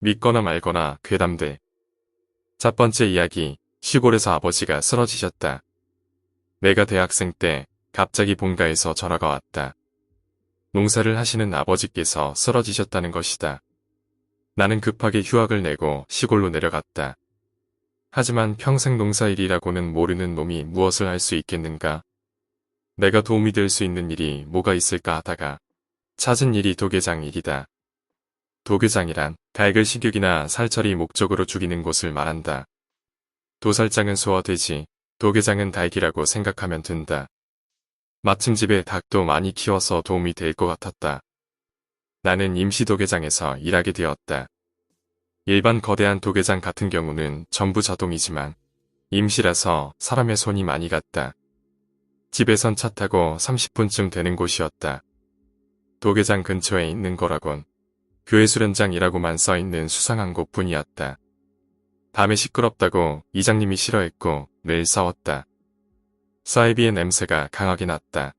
믿거나 말거나 괴담들. 첫 번째 이야기, 시골에서 아버지가 쓰러지셨다. 내가 대학생 때 갑자기 본가에서 전화가 왔다. 농사를 하시는 아버지께서 쓰러지셨다는 것이다. 나는 급하게 휴학을 내고 시골로 내려갔다. 하지만 평생 농사일이라고는 모르는 놈이 무엇을 할 수 있겠는가? 내가 도움이 될 수 있는 일이 뭐가 있을까 하다가 찾은 일이 도계장 일이다. 도계장이란 달글 식육이나 살처리 목적으로 죽이는 곳을 말한다. 도살장은 소와 돼지, 도계장은 닭이라고 생각하면 된다. 마침 집에 닭도 많이 키워서 도움이 될 것 같았다. 나는 임시 도계장에서 일하게 되었다. 일반 거대한 도계장 같은 경우는 전부 자동이지만 임시라서 사람의 손이 많이 갔다. 집에선 차 타고 30분쯤 되는 곳이었다. 도계장 근처에 있는 거라곤 교회 수련장이라고만 써있는 수상한 곳뿐이었다. 밤에 시끄럽다고 이장님이 싫어했고 늘 싸웠다. 사이비의 냄새가 강하게 났다.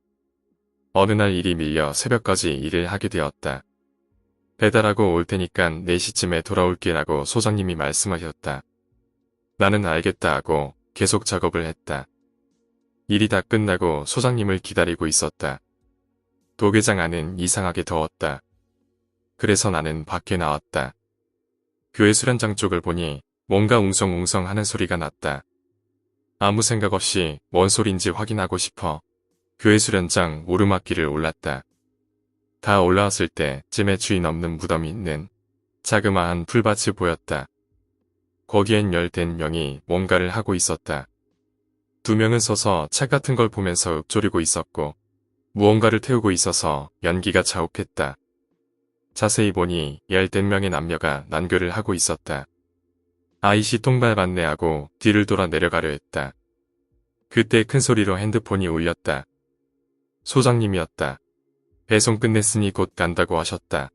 어느 날 일이 밀려 새벽까지 일을 하게 되었다. 배달하고 올 테니까 4시쯤에 돌아올게라고 소장님이 말씀하셨다. 나는 알겠다 하고 계속 작업을 했다. 일이 다 끝나고 소장님을 기다리고 있었다. 도계장 안은 이상하게 더웠다. 그래서 나는 밖에 나왔다. 교회 수련장 쪽을 보니 뭔가 웅성웅성 하는 소리가 났다. 아무 생각 없이 뭔 소린지 확인하고 싶어 교회 수련장 오르막길을 올랐다. 다 올라왔을 때쯤에 주인 없는 무덤이 있는 자그마한 풀밭이 보였다. 거기엔 열댓 명이 뭔가를 하고 있었다. 두 명은 서서 책 같은 걸 보면서 읊조리고 있었고 무언가를 태우고 있어서 연기가 자욱했다. 자세히 보니 열댓 명의 남녀가 난교를 하고 있었다. 아이씨 통발 안내하고 뒤를 돌아 내려가려 했다. 그때 큰 소리로 핸드폰이 울렸다. 소장님이었다. 배송 끝냈으니 곧 간다고 하셨다.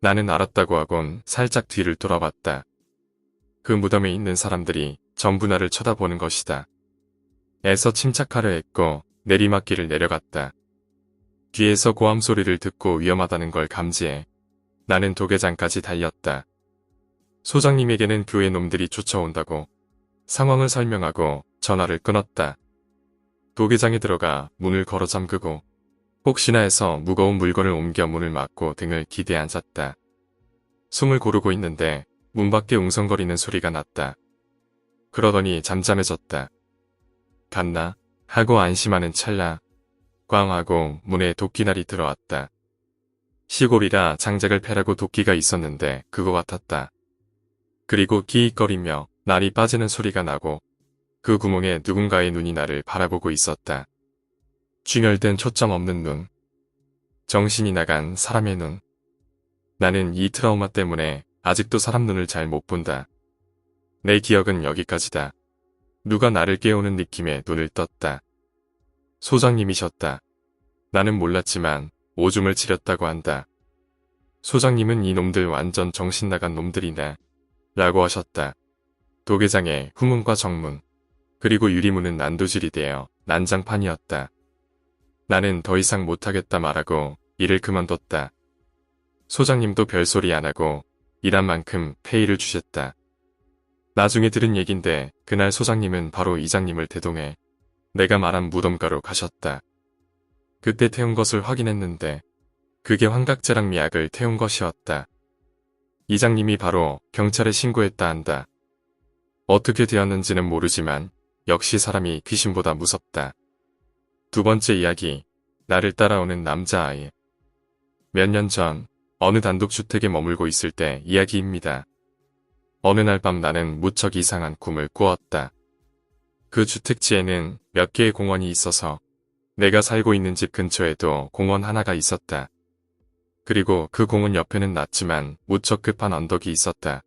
나는 알았다고 하곤 살짝 뒤를 돌아봤다. 그 무덤에 있는 사람들이 전부 나를 쳐다보는 것이다. 애써 침착하려 했고 내리막길을 내려갔다. 뒤에서 고함 소리를 듣고 위험하다는 걸 감지해 나는 도계장까지 달렸다. 소장님에게는 교회 놈들이 쫓아온다고 상황을 설명하고 전화를 끊었다. 도계장에 들어가 문을 걸어 잠그고 혹시나 해서 무거운 물건을 옮겨 문을 막고 등을 기대 앉았다. 숨을 고르고 있는데 문 밖에 웅성거리는 소리가 났다. 그러더니 잠잠해졌다. 갔나? 하고 안심하는 찰나 꽝 하고 문에 도끼날이 들어왔다. 시골이라 장작을 패라고 도끼가 있었는데 그거 같았다. 그리고 기익거리며 날이 빠지는 소리가 나고 그 구멍에 누군가의 눈이 나를 바라보고 있었다. 쥐멸된 초점 없는 눈. 정신이 나간 사람의 눈. 나는 이 트라우마 때문에 아직도 사람 눈을 잘 못 본다. 내 기억은 여기까지다. 누가 나를 깨우는 느낌에 눈을 떴다. 소장님이셨다. 나는 몰랐지만 오줌을 지렸다고 한다. 소장님은 이 놈들 완전 정신 나간 놈들이네. 라고 하셨다. 도계장에 후문과 정문, 그리고 유리문은 난도질이 되어 난장판이었다. 나는 더 이상 못하겠다 말하고 일을 그만뒀다. 소장님도 별소리 안 하고 일한 만큼 페이를 주셨다. 나중에 들은 얘긴데 그날 소장님은 바로 이장님을 대동해 내가 말한 무덤가로 가셨다. 그때 태운 것을 확인했는데 그게 환각제랑 미약을 태운 것이었다. 이장님이 바로 경찰에 신고했다 한다. 어떻게 되었는지는 모르지만 역시 사람이 귀신보다 무섭다. 두 번째 이야기, 나를 따라오는 남자아이. 몇 년 전 어느 단독주택에 머물고 있을 때 이야기입니다. 어느 날 밤 나는 무척 이상한 꿈을 꾸었다. 그 주택지에는 몇 개의 공원이 있어서 내가 살고 있는 집 근처에도 공원 하나가 있었다. 그리고 그 공원 옆에는 낮지만 무척 급한 언덕이 있었다.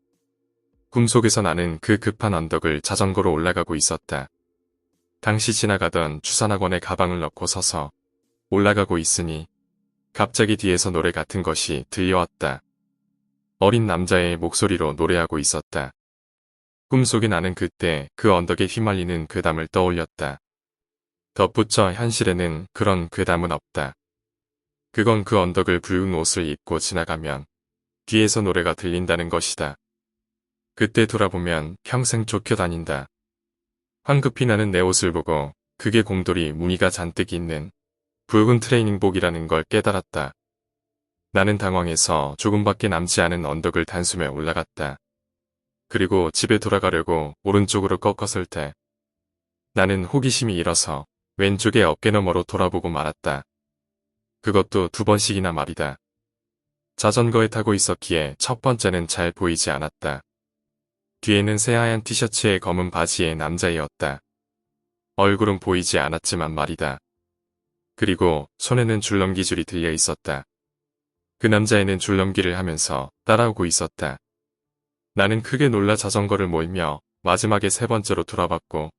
꿈속에서 나는 그 급한 언덕을 자전거로 올라가고 있었다. 당시 지나가던 주산학원에 가방을 넣고 서서 올라가고 있으니 갑자기 뒤에서 노래 같은 것이 들려왔다. 어린 남자의 목소리로 노래하고 있었다. 꿈속에 나는 그때 그 언덕에 휘말리는 괴담을 떠올렸다. 덧붙여 현실에는 그런 괴담은 없다. 그건 그 언덕을 붉은 옷을 입고 지나가면 뒤에서 노래가 들린다는 것이다. 그때 돌아보면 평생 쫓겨 다닌다. 황급히 나는 내 옷을 보고 그게 곰돌이 무늬가 잔뜩 있는 붉은 트레이닝복이라는 걸 깨달았다. 나는 당황해서 조금밖에 남지 않은 언덕을 단숨에 올라갔다. 그리고 집에 돌아가려고 오른쪽으로 꺾었을 때 나는 호기심이 일어서 왼쪽의 어깨 너머로 돌아보고 말았다. 그것도 두 번씩이나 말이다. 자전거에 타고 있었기에 첫 번째는 잘 보이지 않았다. 뒤에는 새하얀 티셔츠에 검은 바지의 남자이었다. 얼굴은 보이지 않았지만 말이다. 그리고 손에는 줄넘기 줄이 들려 있었다. 그 남자애는 줄넘기를 하면서 따라오고 있었다. 나는 크게 놀라 자전거를 몰며 마지막에 세 번째로 돌아봤고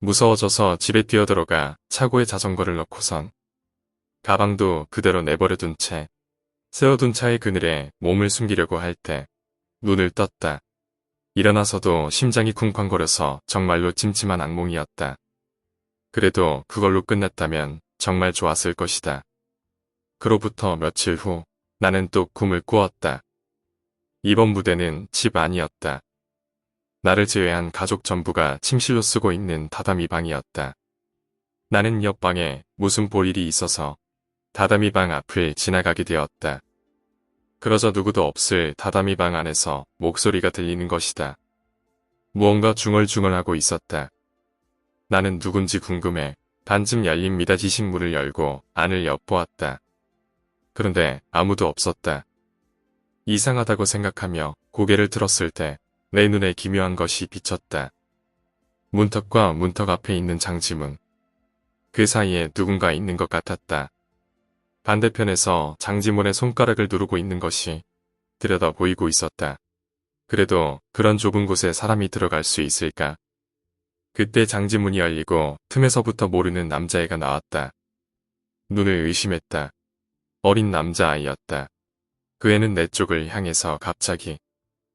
무서워져서 집에 뛰어들어가 차고에 자전거를 넣고선 가방도 그대로 내버려둔 채 세워둔 차의 그늘에 몸을 숨기려고 할 때 눈을 떴다. 일어나서도 심장이 쿵쾅거려서 정말로 찜찜한 악몽이었다. 그래도 그걸로 끝났다면 정말 좋았을 것이다. 그로부터 며칠 후 나는 또 꿈을 꾸었다. 이번 무대는 집 안이었다. 나를 제외한 가족 전부가 침실로 쓰고 있는 다다미 방이었다. 나는 옆방에 무슨 볼 일이 있어서 다다미 방 앞을 지나가게 되었다. 그러자 누구도 없을 다다미 방 안에서 목소리가 들리는 것이다. 무언가 중얼중얼하고 있었다. 나는 누군지 궁금해 반쯤 열린 미닫이식 문을 열고 안을 엿보았다. 그런데 아무도 없었다. 이상하다고 생각하며 고개를 들었을 때 내 눈에 기묘한 것이 비쳤다. 문턱과 문턱 앞에 있는 장지문. 그 사이에 누군가 있는 것 같았다. 반대편에서 장지문의 손가락을 누르고 있는 것이 들여다 보이고 있었다. 그래도 그런 좁은 곳에 사람이 들어갈 수 있을까? 그때 장지문이 열리고 틈에서부터 모르는 남자애가 나왔다. 눈을 의심했다. 어린 남자아이였다. 그 애는 내 쪽을 향해서 갑자기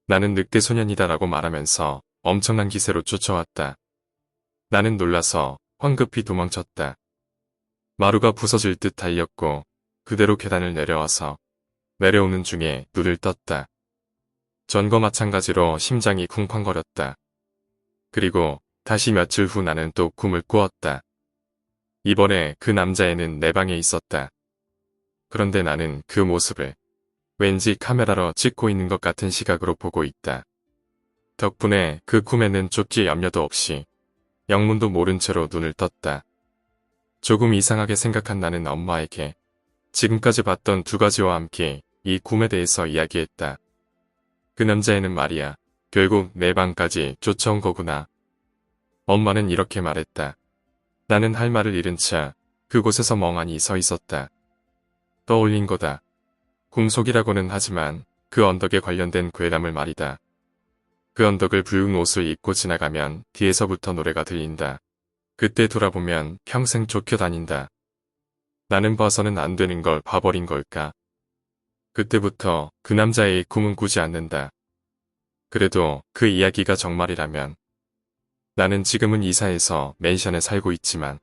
나는 늑대 소년이다 라고 말하면서 엄청난 기세로 쫓아왔다. 나는 놀라서 황급히 도망쳤다. 마루가 부서질 듯 달렸고 그대로 계단을 내려와서 내려오는 중에 눈을 떴다. 전과 마찬가지로 심장이 쿵쾅거렸다. 그리고 다시 며칠 후 나는 또 꿈을 꾸었다. 이번에 그 남자애는 내 방에 있었다. 그런데 나는 그 모습을 왠지 카메라로 찍고 있는 것 같은 시각으로 보고 있다. 덕분에 그 꿈에는 쫓길 염려도 없이 영문도 모른 채로 눈을 떴다. 조금 이상하게 생각한 나는 엄마에게 지금까지 봤던 두 가지와 함께 이 꿈에 대해서 이야기했다. 그 남자애는 말이야. 결국 내 방까지 쫓아온 거구나. 엄마는 이렇게 말했다. 나는 할 말을 잃은 차 그곳에서 멍하니 서 있었다. 떠올린 거다. 꿈속이라고는 하지만 그 언덕에 관련된 괴담을 말이다. 그 언덕을 붉은 옷을 입고 지나가면 뒤에서부터 노래가 들린다. 그때 돌아보면 평생 쫓겨 다닌다. 나는 봐서는 안 되는 걸 봐버린 걸까? 그때부터 그 남자의 꿈은 꾸지 않는다. 그래도 그 이야기가 정말이라면 나는 지금은 이사해서 맨션에 살고 있지만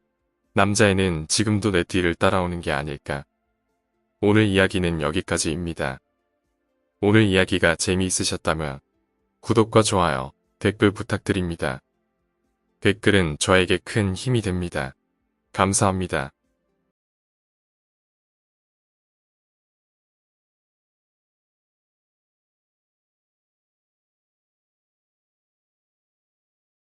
남자애는 지금도 내 뒤를 따라오는 게 아닐까. 오늘 이야기는 여기까지입니다. 오늘 이야기가 재미있으셨다면 구독과 좋아요, 댓글 부탁드립니다. 댓글은 저에게 큰 힘이 됩니다. 감사합니다.